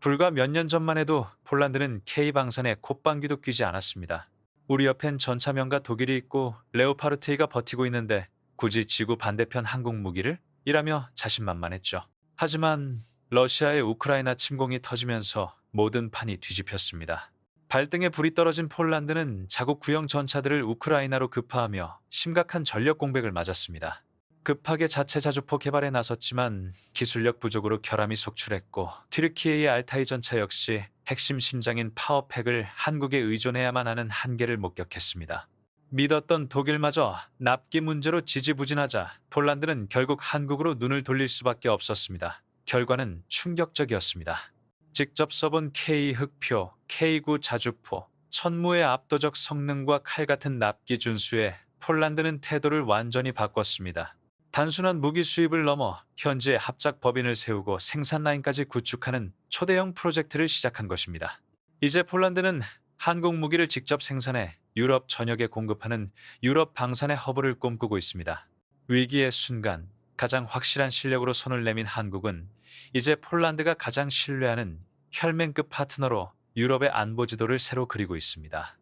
불과 몇 년 전만 해도 폴란드는 K방산에 콧방귀도 뀌지 않았습니다. 우리 옆엔 전차명과 독일이 있고 레오파르트이가 버티고 있는데 굳이 지구 반대편 한국 무기를? 이라며 자신만만했죠. 하지만 러시아의 우크라이나 침공이 터지면서 모든 판이 뒤집혔습니다. 발등에 불이 떨어진 폴란드는 자국 구형 전차들을 우크라이나로 급파하며 심각한 전력 공백을 맞았습니다. 급하게 자체 자주포 개발에 나섰지만 기술력 부족으로 결함이 속출했고 튀르키예의 알타이 전차 역시 핵심 심장인 파워팩을 한국에 의존해야만 하는 한계를 목격했습니다. 믿었던 독일마저 납기 문제로 지지부진하자 폴란드는 결국 한국으로 눈을 돌릴 수밖에 없었습니다. 결과는 충격적이었습니다. 직접 써본 K 흑표, K9 자주포, 천무의 압도적 성능과 칼 같은 납기 준수에 폴란드는 태도를 완전히 바꿨습니다. 단순한 무기 수입을 넘어 현재 합작 법인을 세우고 생산 라인까지 구축하는 초대형 프로젝트를 시작한 것입니다. 이제 폴란드는 한국 무기를 직접 생산해 유럽 전역에 공급하는 유럽 방산의 허브를 꿈꾸고 있습니다. 위기의 순간 가장 확실한 실력으로 손을 내민 한국은 이제 폴란드가 가장 신뢰하는 혈맹급 파트너로 유럽의 안보 지도를 새로 그리고 있습니다.